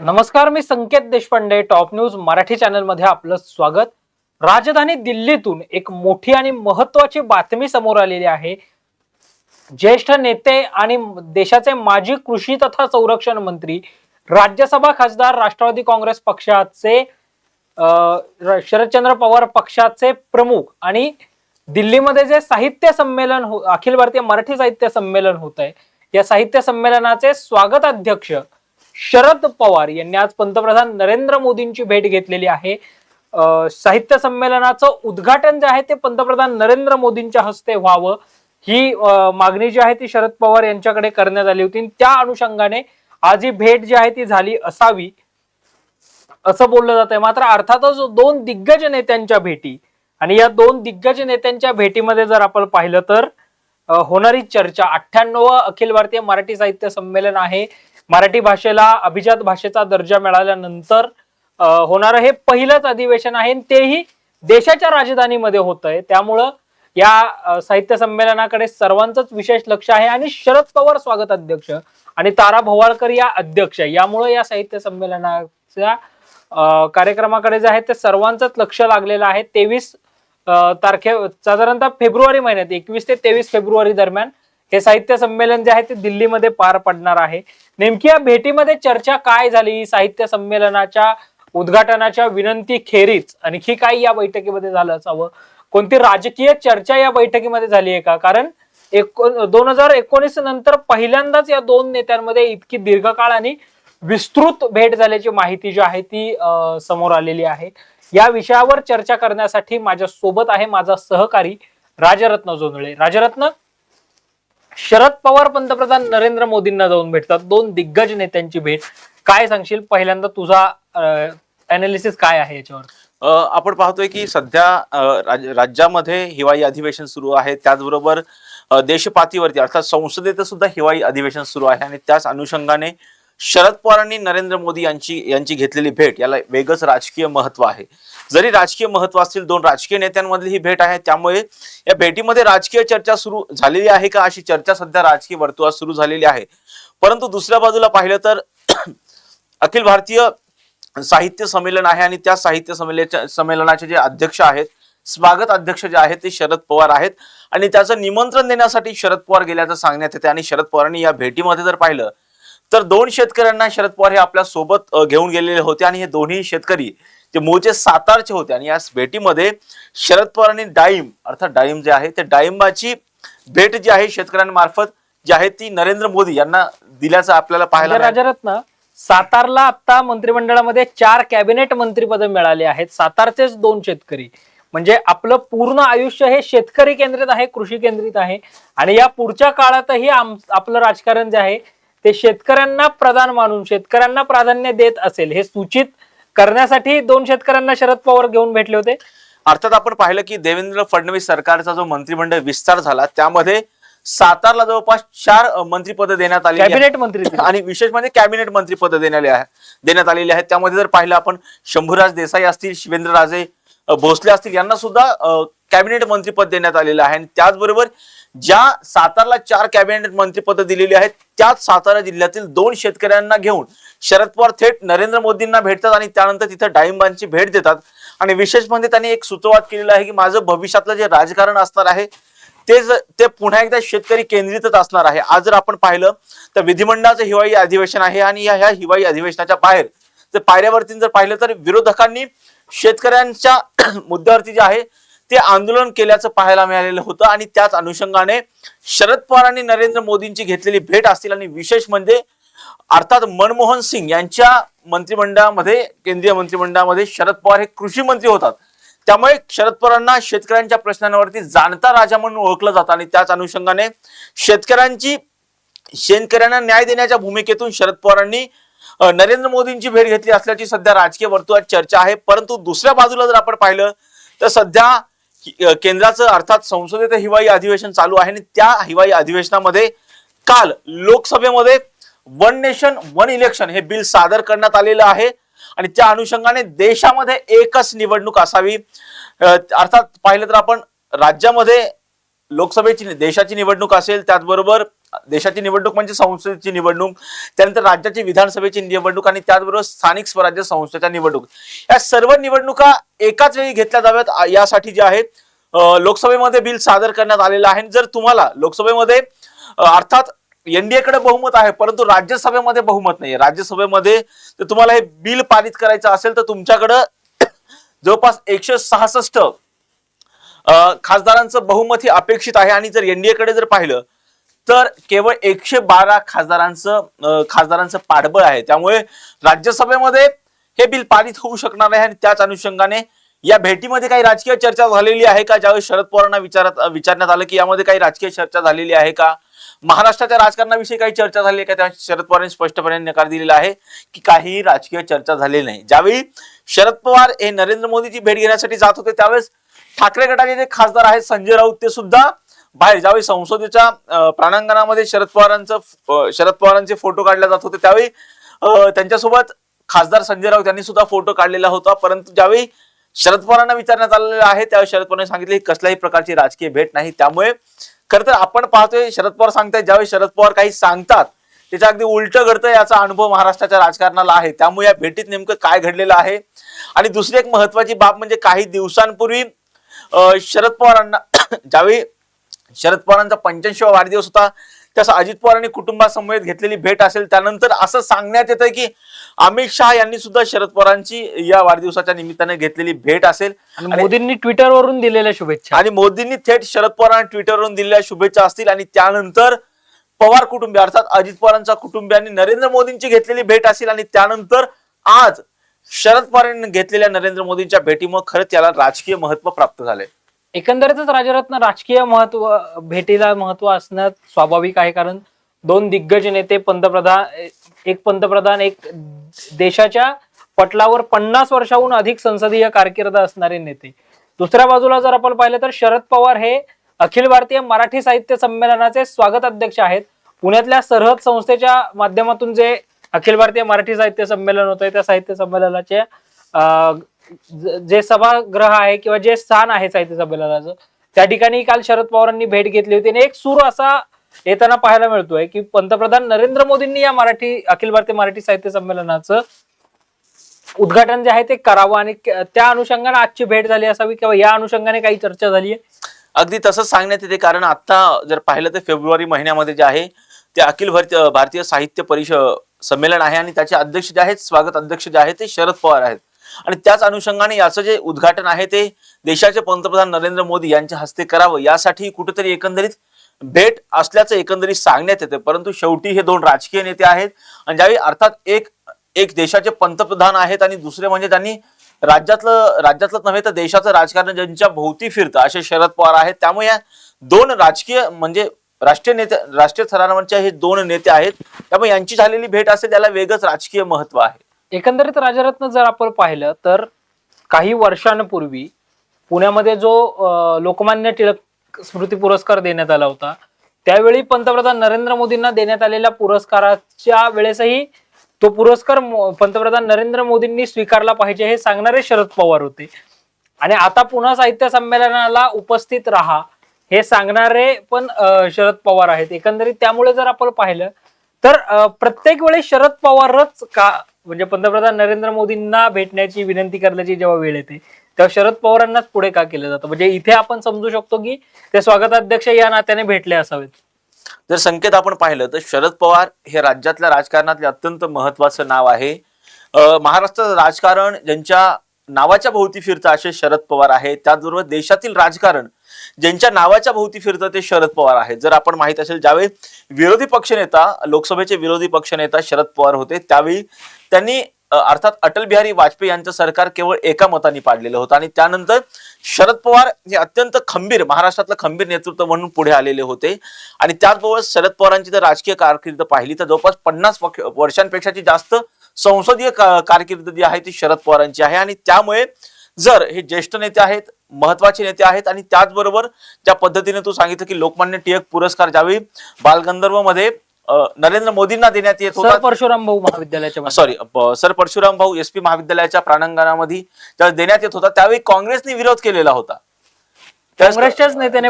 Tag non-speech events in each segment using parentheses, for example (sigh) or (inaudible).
नमस्कार मी Sanket Deshpande top news Marathi चॅनलमध्ये आपलं स्वागत. राजधानी दिल्लीतून एक मोठी आणि महत्वाची बातमी समोर आलेली आहे. ज्येष्ठ नेते आणि देशाचे माजी कृषी तथा संरक्षण मंत्री राज्यसभा खासदार राष्ट्रवादी काँग्रेस पक्षाचे शरदचंद्र पवार पक्षाचे प्रमुख आणि दिल्लीमध्ये जे साहित्य संमेलन हो- अखिल भारतीय मराठी साहित्य संमेलन होत आहे या साहित्य संमेलनाचे स्वागत अध्यक्ष शरद पवार यांनी आज पंतप्रधान नरेंद्र मोदींची भेट घेतलेली आहे. साहित्य संमेलनाचं उद्घाटन जे आहे ते पंतप्रधान नरेंद्र मोदींच्या हस्ते व्हावं. ही मागणी जी आहे ती शरद पवार यांच्याकडे करण्यात आली होती. त्या अनुषंगाने आज ही भेट जी आहे ती झाली असावी असं बोललं जात आहे मात्र अर्थातच दोन दिग्गज नेत्यांच्या भेटी आणि या दोन दिग्गज नेत्यांच्या भेटीमध्ये जर आपण पाहिलं तर होणारी चर्चा अठ्ठ्याण्णव अखिल भारतीय मराठी साहित्य संमेलन आहे. मराठी भाषेला अभिजात भाषेचा दर्जा मिळाल्यानंतर होणारं हे पहिलंच अधिवेशन आहे आणि तेही देशाच्या राजधानीमध्ये होत आहे त्यामुळं या साहित्य संमेलनाकडे सर्वांचंच विशेष लक्ष आहे आणि शरद पवार स्वागत अध्यक्ष आणि तारा भोवाळकर या अध्यक्ष यामुळे या साहित्य संमेलनाच्या कार्यक्रमाकडे जे आहे ते सर्वांचंच लक्ष लागलेलं आहे. तेवीस तारखे साधारणतः फेब्रुवारी महिन्यात एकवीस ते तेवीस फेब्रुवारी दरम्यान हे साहित्य संमेलन जे आहे ते दिल्लीमध्ये पार पडणार आहे. नेमकी या भेटीमध्ये चर्चा काय झाली? साहित्य संमेलनाच्या उद्घाटनाच्या विनंती खेरीज आणखी काही या बैठकीमध्ये झालं असावं? कोणती राजकीय चर्चा या बैठकीमध्ये झाली आहे का? कारण एको दोन हजार एकोणीस नंतर पहिल्यांदाच या दोन नेत्यांमध्ये इतकी दीर्घकाळ आणि विस्तृत भेट झाल्याची माहिती जी आहे ती समोर आलेली आहे. या विषयावर चर्चा करण्यासाठी माझ्या सोबत आहे माझा सहकारी राजरत्न जोंधळे. राजरत्न शरद पवार पंतप्रधान नरेंद्र मोदींना जाऊन भेटतात. दोन दिग्गज नेत्यांची भेट. काय सांगशील? पहिल्यांदा तुझा अनालिसिस काय आहे याच्यावर? आपण पाहतोय की सध्या राज- राज्यामध्ये हिवाळी अधिवेशन सुरू आहे. त्याचबरोबर देशपातीवरती अर्थात संसदेत सुद्धा हिवाळी अधिवेशन सुरू आहे आणि त्याच अनुषंगाने शरद पवारांनी नरेंद्र मोदी यांची यांची घेतलेली भेट याला वेगळंच राजकीय महत्त्व आहे. जरी राजकीय महत्त्व असतील दोन राजकीय नेत्यांमधली ही भेट आहे त्यामुळे या भेटीमध्ये राजकीय चर्चा सुरू झालेली आहे का? अशी चर्चा सध्या राजकीय वर्तुळात सुरू झालेली आहे. परंतु दुसऱ्या बाजूला पाहिलं तर (clears throat) अखिल भारतीय साहित्य संमेलन आहे आणि त्या साहित्य संमेलनाच्या संमेलनाचे जे अध्यक्ष आहेत स्वागत अध्यक्ष जे आहेत ते शरद पवार आहेत. आणि त्याचं निमंत्रण देण्यासाठी शरद पवार गेल्याचं सांगण्यात येते आणि शरद पवारांनी या भेटीमध्ये जर पाहिलं तर दोन शेतकऱ्यांना शरद पवार हे आपल्यासोबत घेऊन गेलेले होते आणि हे दोन्ही शेतकरी ते मूळचे सातारचे होते आणि या भेटीमध्ये शरद पवारांनी डाळिंब अर्थात डाळिंब जे आहे ते डाळिंबाची भेट जी आहे शेतकऱ्यांमार्फत जी आहे ती नरेंद्र मोदी यांना दिल्याचं आपल्याला पाहायला म्हणजे. राजरत्न सातारला आता मंत्रिमंडळामध्ये चार कॅबिनेट मंत्रीपद मिळाली आहेत. सातारचेच दोन शेतकरी. म्हणजे आपलं पूर्ण आयुष्य हे शेतकरी केंद्रित आहे कृषी केंद्रित आहे. आणि या पुढच्या काळातही आपलं राजकारण जे आहे ते शेतकऱ्यांना प्रधान मानून शेतकऱ्यांना प्राधान्य देत असेल हे सूचित करण्यासाठी दोन शेतकऱ्यांना शरद पवार घेऊन भेटले होते. अर्थात आपण पाहिलं की देवेंद्र फडणवीस सरकारचा जो मंत्रिमंडळ विस्तार झाला त्यामध्ये सातारला जवळपास चार मंत्रिपद देण्यात आली कॅबिनेट मंत्री. आणि विशेष म्हणजे कॅबिनेट मंत्रिपद देण्यात देण्यात आलेली आहेत. त्यामध्ये जर पाहिलं आपण शंभूराज देसाई असतील शिवेंद्रराजे अ, भोसले असतील यांना सुद्धा कॅबिनेट मंत्रिपद देण्यात आलेलं आहे. आणि त्याचबरोबर ज्या सातारला चार कॅबिनेट मंत्रीपद दिलेली आहेत त्याच सातारा जिल्ह्यातील दोन शेतकऱ्यांना घेऊन शरद पवार थेट नरेंद्र मोदींना भेटतात आणि त्यानंतर तिथं डाळिंबांची भेट देतात. आणि विशेष म्हणजे त्यांनी एक सुचवात केलेला आहे की माझं भविष्यातलं जे राजकारण असणार आहे ते ते पुन्हा एकदा शेतकरी केंद्रितच असणार आहे. आज जर आपण पाहिलं तर विधिमंडळाचं हिवाळी अधिवेशन आहे आणि या ह्या हिवाळी अधिवेशनाच्या बाहेर जर पायऱ्यावरती जर पाहिलं तर विरोधकांनी शेतकऱ्यांच्या (clears throat) मुद्द्यावरती जे आहे ते आंदोलन केल्याचं पाहायला मिळालेलं होतं आणि त्याच अनुषंगाने शरद पवारांनी नरेंद्र मोदींची घेतलेली भेट असतील आणि विशेष म्हणजे अर्थात मनमोहन सिंग यांच्या मंत्रिमंडळामध्ये केंद्रीय मंत्रिमंडळामध्ये शरद पवार हे कृषी मंत्री होतात. त्यामुळे शरद पवारांना शेतकऱ्यांच्या प्रश्नांवरती जाणता राजा म्हणून ओळखलं जातं आणि त्याच अनुषंगाने शेतकऱ्यांची शेतकऱ्यांना न्याय देण्याच्या भूमिकेतून शरद पवारांनी नरेंद्र मोदींची भेट घेतली असल्याची सध्या राजकीय वर्तुळात चर्चा आहे. परंतु दुसऱ्या बाजूला जर आपण पाहिलं तर सध्या केंद्राचं अर्थात संसदेचं हिवाळी अधिवेशन चालू आहे आणि त्या हिवाळी अधिवेशनामध्ये काल लोकसभेमध्ये वन नेशन वन इलेक्शन हे बिल सादर करण्यात आलेलं आहे. आणि त्या अनुषंगाने देशामध्ये एकच निवडणूक असावी. अर्थात पाहिलं तर आपण राज्यामध्ये लोकसभेची देशाची निवडणूक असेल त्याचबरोबर देशाची निवडणूक म्हणजे संसदेची निवडणूक त्यानंतर राज्याची विधानसभेची निवडणूक आणि त्याचबरोबर स्थानिक स्वराज्य संस्थेच्या निवडणूक. या सर्व निवडणुका एकाच वेळी घेतल्या जाव्यात यासाठी जे आहे लोकसभेमध्ये बिल सादर करण्यात आलेलं आहे. जर तुम्हाला लोकसभेमध्ये अर्थात एनडीए कडे बहुमत आहे परंतु राज्यसभेमध्ये बहुमत नाही राज्यसभेमध्ये जर तुम्हाला हे बिल पारित करायचं असेल तर तुमच्याकडं (clears throat) जवळपास एकशे सहासष्ट खासदारांचं बहुमत हे अपेक्षित आहे. आणि जर एनडीए कडे जर पाहिलं तर केवळ एकशे बारा खासदारांचं खासदारांचं पाठबळ आहे. त्यामुळे राज्यसभेमध्ये हे बिल पारित होऊ शकणार आहे आणि त्याच अनुषंगाने या भेटीमध्ये काही राजकीय चर्चा झालेली आहे का? ज्यावेळी शरद पवारांना विचारत विचारण्यात आलं की यामध्ये काही राजकीय चर्चा झालेली आहे का? महाराष्ट्राच्या राजकारणाविषयी काही चर्चा झाली आहे का? त्या शरद पवारांनी स्पष्टपणे नकार दिलेला आहे की काही राजकीय चर्चा झालेली नाही. ज्यावेळी शरद पवार हे नरेंद्र मोदीची भेट घेण्यासाठी जात होते त्यावेळेस ठाकरे गटाचे जे खासदार आहेत संजय राऊत ते सुद्धा बाहेर ज्यावेळी संसदेच्या अं, प्रांगणामध्ये शरद पवारांचं शरद पवारांचे फोटो काढले जात होते त्यावेळी त्यांच्यासोबत खासदार संजय राऊत यांनी सुद्धा फोटो काढलेला होता. परंतु ज्यावेळी शरद पवारांना विचारण्यात आलेलं आहे त्यावेळी शरद पवारांनी सांगितले की कसल्याही प्रकारची राजकीय भेट नाही. त्यामुळे खरं तर आपण पाहतोय शरद पवार सांगतायत ज्यावेळी शरद पवार काही सांगतात त्याच्या अगदी उलट घडतं याचा अनुभव महाराष्ट्राच्या राजकारणाला आहे. त्यामुळे या भेटीत नेमकं काय घडलेलं आहे? आणि दुसरी एक महत्वाची बाब म्हणजे काही दिवसांपूर्वी शरद पवारांना ज्यावेळी शरद पवारांचा पंच्याऐंशीवा वाढदिवस होता. तसं अजित पवारांनी कुटुंबासमवेत घेतलेली भेट असेल त्यानंतर असं सांगण्यात येतं की अमित शहा यांनी सुद्धा शरद पवारांची या वाढदिवसाच्या निमित्ताने घेतलेली भेट असेल. आणि मोदींनी ट्विटरवरून दिलेल्या शुभेच्छा. आणि मोदींनी थेट शरद पवारांना ट्विटरवरून दिलेल्या शुभेच्छा असतील. आणि त्यानंतर पवार कुटुंबीय अर्थात अजित पवारांचा कुटुंबियांनी नरेंद्र मोदींची घेतलेली भेट असेल. आणि त्यानंतर आज शरद पवारांनी घेतलेल्या नरेंद्र मोदींच्या भेटीमुळे खरंच याला राजकीय महत्त्व प्राप्त झालंय. एकंदरीतच राजरत्न राजकीय महत्त्व भेटीला महत्त्व असणं स्वाभाविक आहे कारण दोन दिग्गज नेते पंतप्रधान एक पंतप्रधान एक देशाच्या पटलावर पन्नास वर्षाहून अधिक संसदीय कारकीर्द असणारे नेते. दुसऱ्या बाजूला जर आपण पाहिलं तर शरद पवार हे अखिल भारतीय मराठी साहित्य संमेलनाचे स्वागत अध्यक्ष आहेत. पुण्यातल्या सरहद संस्थेच्या माध्यमातून जे अखिल भारतीय मराठी साहित्य संमेलन होतं आहे त्या साहित्य संमेलनाचे जे सभागृह आहे किंवा जे स्थान आहे साहित्य संमेलनाचं त्या ठिकाणी काल शरद पवारांनी भेट घेतली होती. आणि एक सूर असा येताना पाहायला मिळतोय की पंतप्रधान नरेंद्र मोदींनी या मराठी अखिल भारतीय मराठी साहित्य संमेलनाचं उद्घाटन जे आहे ते करावं. आणि त्या अनुषंगाने आजची भेट झाली असावी किंवा या अनुषंगाने काही चर्चा झाली आहे अगदी तसंच सांगण्यात येते. कारण आता जर पाहिलं तर फेब्रुवारी महिन्यामध्ये जे आहे ते अखिल भारतीय भारतीय साहित्य परिषद संमेलन आहे. आणि त्याचे अध्यक्ष जे आहेत स्वागत अध्यक्ष जे आहेत ते शरद पवार आहेत. आणि त्याच अनुषंगाने याचं जे उद्घाटन आहे ते देशाचे पंतप्रधान नरेंद्र मोदी यांच्या हस्ते करावं यासाठी कुठेतरी एकंदरीत भेट असल्याचं एकंदरीत सांगण्यात येते. परंतु शेवटी हे दोन राजकीय नेते आहेत आणि ज्यावेळी अर्थात एक एक देशाचे पंतप्रधान आहेत आणि दुसरे म्हणजे त्यांनी राज्यातलं राज्यातलं नव्हे तर देशाचं राजकारण ज्यांच्या भोवती फिरतं असे शरद पवार आहेत. त्यामुळे या दोन राजकीय म्हणजे राष्ट्रीय नेते राष्ट्रीय स्तरावरचे हे दोन नेते आहेत. त्यामुळे यांची झालेली भेट असेल त्याला वेगळंच राजकीय महत्त्व आहे. एकंदरीत राजरत्न जर आपण पाहिलं तर काही वर्षांपूर्वी पुण्यामध्ये जो लोकमान्य टिळक स्मृती पुरस्कार देण्यात आला होता त्यावेळी पंतप्रधान नरेंद्र मोदींना देण्यात आलेल्या पुरस्काराच्या वेळेसही तो पुरस्कार मो- पंतप्रधान नरेंद्र मोदींनी स्वीकारला पाहिजे हे सांगणारे शरद पवार होते. आणि आता पुन्हा साहित्य संमेलनाला उपस्थित राहा हे सांगणारे पण शरद पवार आहेत. एकंदरीत त्यामुळे जर आपण पाहिलं तर प्रत्येक वेळेस शरद पवारच का म्हणजे पंतप्रधान नरेंद्र मोदींना भेटण्याची विनंती करण्याची जेव्हा वेळ येते तेव्हा शरद पवारांनाच पुढे का केलं जातं? म्हणजे इथे आपण समजू शकतो की ते स्वागताध्यक्ष या नात्याने भेटले असावेत. जर संकेत आपण पाहिलं तर शरद पवार हे राज्यातल्या राजकारणातले अत्यंत महत्वाचं नाव आहे. महाराष्ट्राचं राजकारण ज्यांच्या नावाच्या भोवती फिरतं असे शरद पवार आहेत. त्याचबरोबर देशातील राजकारण ज्यांच्या नावाच्या भोवती फिरतं ते शरद पवार आहेत. जर आपण माहीत असेल ज्यावेळी विरोधी पक्षनेता लोकसभेचे विरोधी पक्षनेता शरद पवार होते त्यावेळी त्यांनी अर्थात अटल बिहारी वाजपेयी यांचं सरकार केवळ एका मताने पाडलेलं होतं आणि त्यानंतर शरद पवार हे अत्यंत खंबीर महाराष्ट्रातलं खंबीर नेतृत्व म्हणून पुढे आलेले होते. आणि त्याचबरोबर शरद पवारांची जर राजकीय कारकीर्द पाहिली तर जवळपास पन्नास वर्षांपेक्षाची जास्त संसदीय कारकीर्द जी आहे ती शरद पवारांची आहे. आणि त्यामुळे जर हे ज्येष्ठ नेते आहेत महत्त्वाचे नेते आहेत आणि त्याचबरोबर ज्या पद्धतीने तू सांगितलं की लोकमान्य टिळक पुरस्कार ज्यावेळी बालगंधर्वमध्ये नरेंद्र मोदींना देण्यात येत सर होता परशुराम भाऊ महाविद्यालयाच्या. सॉरी सर परशुराम भाऊ एस पी महाविद्यालयाच्या प्रांगणामध्ये ज्यावेळी देण्यात येत होता त्यावेळी काँग्रेसने विरोध केलेला होता. काँग्रेसच्याच नेत्याने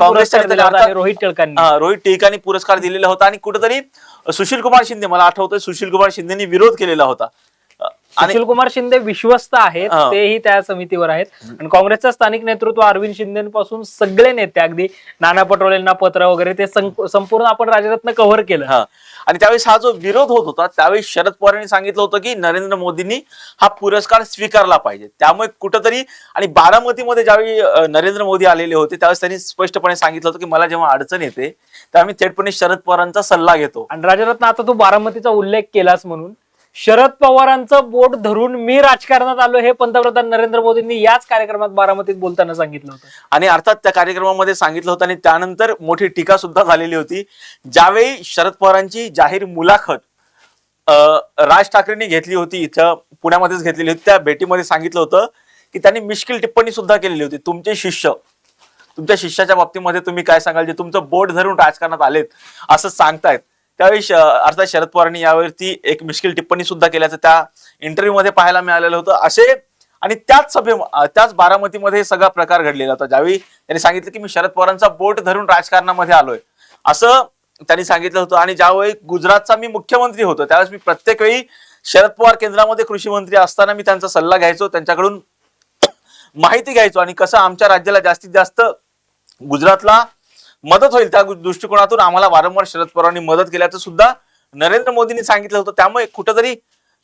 रोहित टिळकांनी. रोहित टिळकांनी पुरस्कार दिलेला होता आणि कुठेतरी सुशील कुमार शिंदे मला आठवतंय सुशील कुमार शिंदेनी विरोध केलेला होता. सुशील कुमार शिंदे विश्वस्त आहेत. तेही त्या समितीवर आहेत. आणि काँग्रेसचं स्थानिक नेतृत्व अरविंद शिंदेपासून सगळे नेते अगदी नाना पटोलेंना पत्र वगैरे ते संपूर्ण आपण राजरत्न कव्हर केलं. हा. आणि त्यावेळेस हा जो विरोध होत होता त्यावेळी शरद पवार यांनी सांगितलं होतं की नरेंद्र मोदींनी हा पुरस्कार स्वीकारला पाहिजे. त्यामुळे कुठंतरी आणि बारामतीमध्ये ज्यावेळी नरेंद्र मोदी आलेले होते त्यावेळेस त्यांनी स्पष्टपणे सांगितलं होतं की मला जेव्हा अडचण येते तेव्हा मी थेटपणे शरद पवारांचा सल्ला घेतो. आणि राजरत्न आता तू बारामतीचा उल्लेख केलास म्हणून शरद पवारांचं बोट धरून मी राजकारणात आलो हे पंतप्रधान नरेंद्र मोदींनी याच कार्यक्रमात बारामतीत बोलताना सांगितलं होतं. आणि अर्थात त्या कार्यक्रमामध्ये सांगितलं होतं आणि त्यानंतर मोठी टीका सुद्धा झालेली होती. ज्यावेळी शरद पवारांची जाहीर मुलाखत राज ठाकरेंनी घेतली होती इथं पुण्यामध्येच घेतलेली होती त्या भेटीमध्ये सांगितलं होतं की त्यांनी मिश्किल टिप्पणी सुद्धा केलेली होती. तुमचे शिष्य तुमच्या शिष्याच्या बाबतीमध्ये तुम्ही काय सांगाल? जे तुमचं बोट धरून राजकारणात आलेत असं सांगतायत. त्यावेळी श- अर्थात शरद पवारांनी यावरती एक मिश्किल टिप्पणी सुद्धा केल्याचं त्या इंटरव्ह्यू मध्ये पाहायला मिळालेलं होतं. असे आणि त्याच सभे त्याच बारामतीमध्ये सगळा प्रकार घडलेला होता. ज्यावेळी त्यांनी सांगितलं की मी शरद पवारांचा बोट धरून राजकारणामध्ये आलोय. असं त्यांनी सांगितलं होतं आणि ज्यावेळी गुजरातचा मी मुख्यमंत्री होतो त्यावेळेस मी प्रत्येक वेळी शरद पवार केंद्रामध्ये कृषी मंत्री असताना मी त्यांचा सल्ला घ्यायचो त्यांच्याकडून माहिती घ्यायचो. आणि कसं आमच्या राज्याला जास्तीत जास्त गुजरातला मदत होईल त्या दृष्टिकोनातून. आम्हाला वारंवार शरद पवारांनी मदत केल्याचं सुद्धा नरेंद्र मोदींनी सांगितलं होतं. त्यामुळे कुठेतरी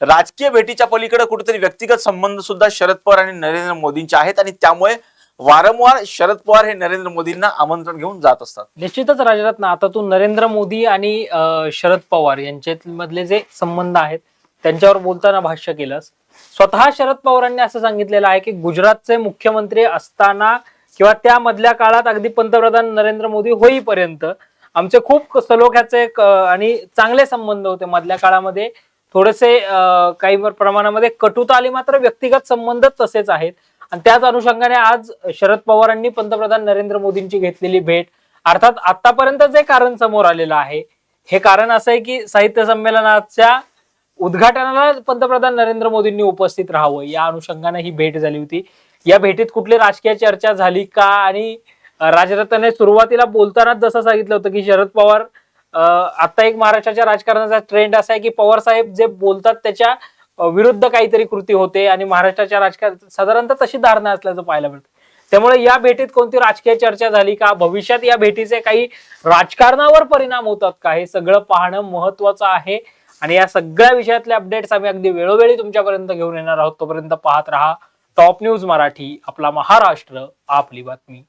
राजकीय भेटीच्या पलीकडे कुठेतरी व्यक्तिगत संबंध सुद्धा शरद पवार आणि नरेंद्र मोदींचे आहेत आणि त्यामुळे वारंवार शरद पवार हे नरेंद्र मोदींना आमंत्रण घेऊन जात असतात. निश्चितच राजरत्न आता तू नरेंद्र मोदी आणि शरद पवार यांच्यामधले जे संबंध आहेत त्यांच्यावर बोलताना भाष्य केलंस. स्वतः शरद पवारांनी असं सांगितलेलं आहे की गुजरातचे मुख्यमंत्री असताना किंवा त्या मधल्या काळात अगदी पंतप्रधान नरेंद्र मोदी होईपर्यंत आमचे खूप सलोख्याचे आणि चांगले संबंध होते मधल्या काळामध्ये. थोडेसे काही प्रमाणामध्ये कटुता आली मात्र व्यक्तिगत संबंध तसेच आहेत. आणि त्याच अनुषंगाने आज शरद पवारांनी पंतप्रधान नरेंद्र मोदींची घेतलेली भेट अर्थात आतापर्यंत जे कारण समोर आलेलं आहे हे कारण असं आहे की साहित्य संमेलनाच्या उद्घाटनाला पंतप्रधान नरेंद्र मोदींनी उपस्थित राहावं या अनुषंगाने ही भेट झाली होती. या भेटीत कुठली राजकीय चर्चा झाली का? आणि अं, राजरत्नाने सुरुवातीला बोलतानाच जसं सांगितलं होतं की शरद पवार आता एक महाराष्ट्राच्या राजकारणाचा ट्रेंड असा आहे की पवार साहेब जे बोलतात त्याच्या विरुद्ध काहीतरी कृती होते आणि महाराष्ट्राच्या राजकारण साधारणतः तशी धारणा असल्याचं पाहायला मिळतं. त्यामुळे या भेटीत कोणती राजकीय चर्चा झाली का? भविष्यात या भेटीचे काही राजकारणावर परिणाम होतात का? हे सगळं पाहणं महत्वाचं आहे. आणि या सगळ्या विषयातले अपडेट्स आम्ही अगदी वेळोवेळी तुमच्यापर्यंत घेऊन येणार आहोत. तोपर्यंत पाहत राहा. टॉप न्यूज मराठी आपला महाराष्ट्र आपली बातमी.